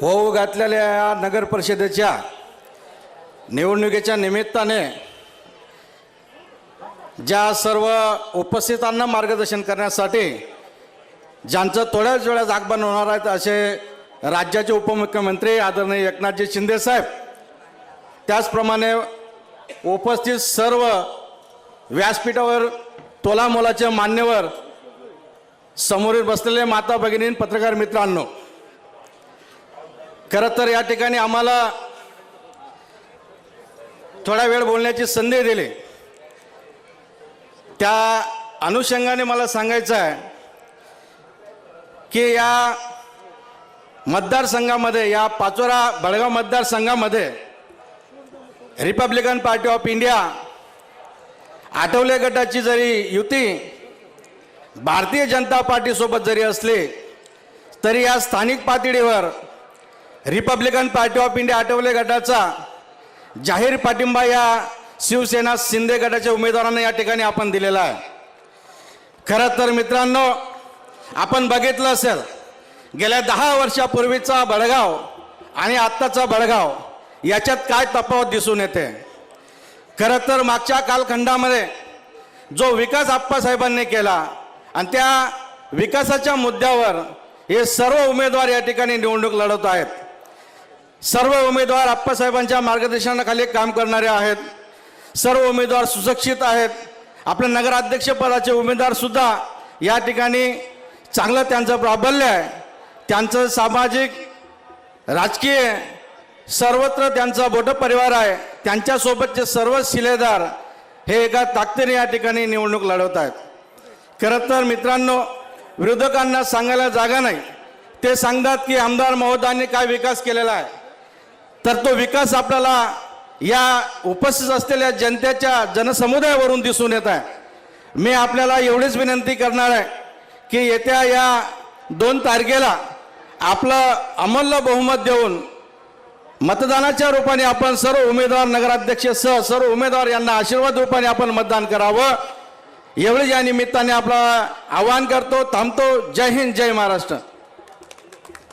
होऊ घातलेल्या या नगर परिषदेच्या निवडणुकीच्या निमित्ताने ज्या सर्व उपस्थितांना मार्गदर्शन करण्यासाठी ज्यांचं थोड्याच वेळात आगमन होणार आहेत असे राज्याचे उपमुख्यमंत्री आदरणीय एकनाथजी शिंदेसाहेब त्याचप्रमाणे उपस्थित सर्व व्यासपीठावर तोलामोलाचे मान्यवर समोरील बसलेले माता भगिनी पत्रकार मित्रांनो खरं तर या ठिकाणी आम्हाला थोडा वेळ बोलण्याची संधी दिली. त्या अनुषंगाने मला सांगायचं आहे की या मतदारसंघामध्ये या पाचोरा बळगाव मतदारसंघामध्ये Republican Party of India Athawale गटाची जरी युती भारतीय जनता पार्टीसोबत जरी असली तरी या स्थानिक पातळीवर Republican Party of India Athawale गटाचा जाहीर पाठिंबा या शिवसेना शिंदे गटाच्या उमेदवारांना या ठिकाणी आपण दिलेला आहे. खरं तर मित्रांनो आपण बघितलं असेल गेल्या दहा वर्षापूर्वीचा बडगाव आणि आत्ताचा बडगाव याच्यात काय तफावत दिसून येते? खरं तर मागच्या कालखंडामध्ये जो विकास आप्पासाहेबांनी केला आणि त्या विकासाच्या मुद्द्यावर हे सर्व उमेदवार या ठिकाणी निवडणूक लढवत आहेत. सर्व उमेदवार आप्पासाहेबांच्या मार्गदर्शनाखाली काम करणारे आहेत. सर्व उमेदवार सुशिक्षित आहेत. आपल्या नगराध्यक्षपदाचे उमेदवारसुद्धा या ठिकाणी चांगलं त्यांचं प्राबल्य आहे. त्यांचं सामाजिक राजकीय सर्वत्र त्यांचा मोठं परिवार आहे. त्यांच्यासोबतचे सर्व शिलेदार हे एका ताकदीने या ठिकाणी निवडणूक लढवत आहेत. खरं तर मित्रांनो विरोधकांना सांगायला जागा नाही. ते सांगतात की आमदार महोदयांनी काय विकास केलेला आहे. तर तो विकास आपल्याला या उपस्थित असलेल्या जनतेच्या जनसमुदायावरून दिसून येत आहे. मी आपल्याला एवढीच विनंती करणार आहे की येत्या या दोन तारखेला आपलं अमल्य बहुमत देऊन मतदानाच्या रूपाने आपण सर्व उमेदवार नगराध्यक्ष सह सर्व उमेदवार यांना आशीर्वाद रूपाने आपण मतदान करावं. एवढे या निमित्ताने आपला आवाहन करतो थांबतो. जय हिंद जय महाराष्ट्र.